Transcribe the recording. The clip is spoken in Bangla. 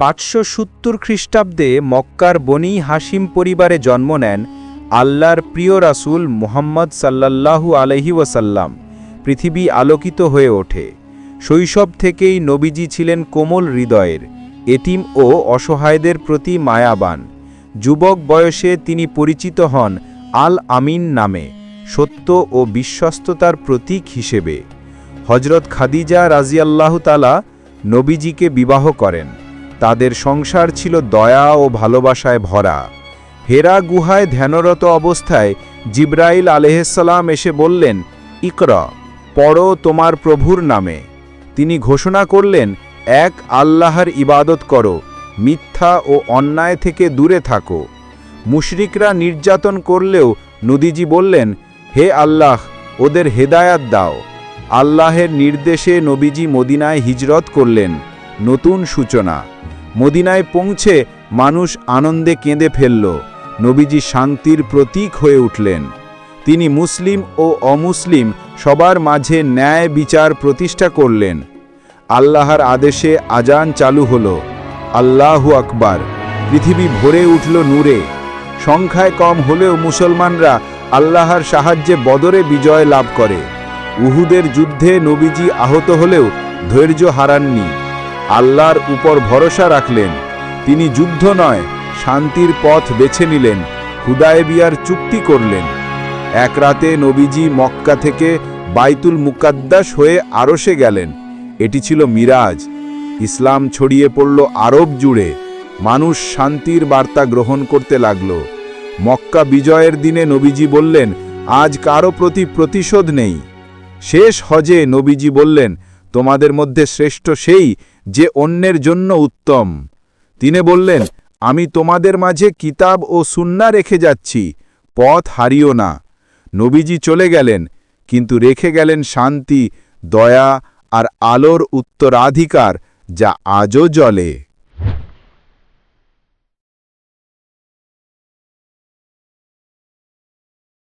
পাঁচশো সত্তর খ্রিস্টাব্দে মক্কার বনি হাসিম পরিবারে জন্ম নেন আল্লাহর প্রিয় রাসূল মুহাম্মদ সাল্লাল্লাহু আলহি ওয়াসাল্লাম। পৃথিবী আলোকিত হয়ে ওঠে। শৈশব থেকেই নবীজি ছিলেন কোমল হৃদয়ের, এতিম ও অসহায়দের প্রতি মায়াবান। যুবক বয়সে তিনি পরিচিত হন আল আমিন নামে, সত্য ও বিশ্বস্ততার প্রতীক হিসেবে। হজরত খাদিজা রাজিয়াল্লাহ তালা নবীজিকে বিবাহ করেন। তাদের সংসার ছিল দয়া ও ভালোবাসায় ভরা। হেরা গুহায় ধ্যানরত অবস্থায় জিব্রাইল আলেহাল্লাম এসে বললেন, ইকরা, পড়ো তোমার প্রভুর নামে। তিনি ঘোষণা করলেন, এক আল্লাহর ইবাদত করো, মিথ্যা ও অন্যায় থেকে দূরে থাকো। মুশরিকরা নির্যাতন করলেও নদীজি বললেন, হে আল্লাহ, ওদের হেদায়াত দাও। আল্লাহের নির্দেশে নবীজি মদিনায় হিজরত করলেন। নতুন সূচনা। মদিনায় পৌঁছে মানুষ আনন্দে কেঁদে ফেলল। নবীজি শান্তির প্রতীক হয়ে উঠলেন। তিনি মুসলিম ও অমুসলিম সবার মাঝে ন্যায় বিচার প্রতিষ্ঠা করলেন। আল্লাহর আদেশে আজান চালু হল। আল্লাহু আকবার। পৃথিবী ভরে উঠল নূরে। সংখ্যায় কম হলেও মুসলমানরা আল্লাহর সাহায্যে বদরে বিজয় লাভ করে। উহুদের যুদ্ধে নবীজি আহত হলেও ধৈর্য হারাননি। আল্লাহর উপর ভরসা রাখলেন। তিনি যুদ্ধ নয়, শান্তির পথ বেছে নিলেন হুদায়বিয়ার চুক্তি করলেন। এক রাতে নবীজি মক্কা থেকে বাইতুল মুকাদ্দাস হয়ে আরশে গেলেন। এটি ছিল মিরাজ। ইসলাম ছড়িয়ে পড়ল আরব জুড়ে। মানুষ শান্তির বার্তা গ্রহণ করতে লাগল। মক্কা বিজয়ের দিনে নবীজি বললেন, আজ কারও প্রতি প্রতিশোধ নেই। শেষ হজে নবীজি বললেন তোমাদের মধ্যে শ্রেষ্ঠ সেই যে অন্যের জন্য উত্তম। তিনি বললেন, আমি তোমাদের মাঝে কিতাব ও সুন্না রেখে যাচ্ছি, পথ হারিও না। নবীজি চলে গেলেন, কিন্তু রেখে গেলেন শান্তি, দয়া আর আলোর উত্তরাধিকার যা আজও জ্বলে।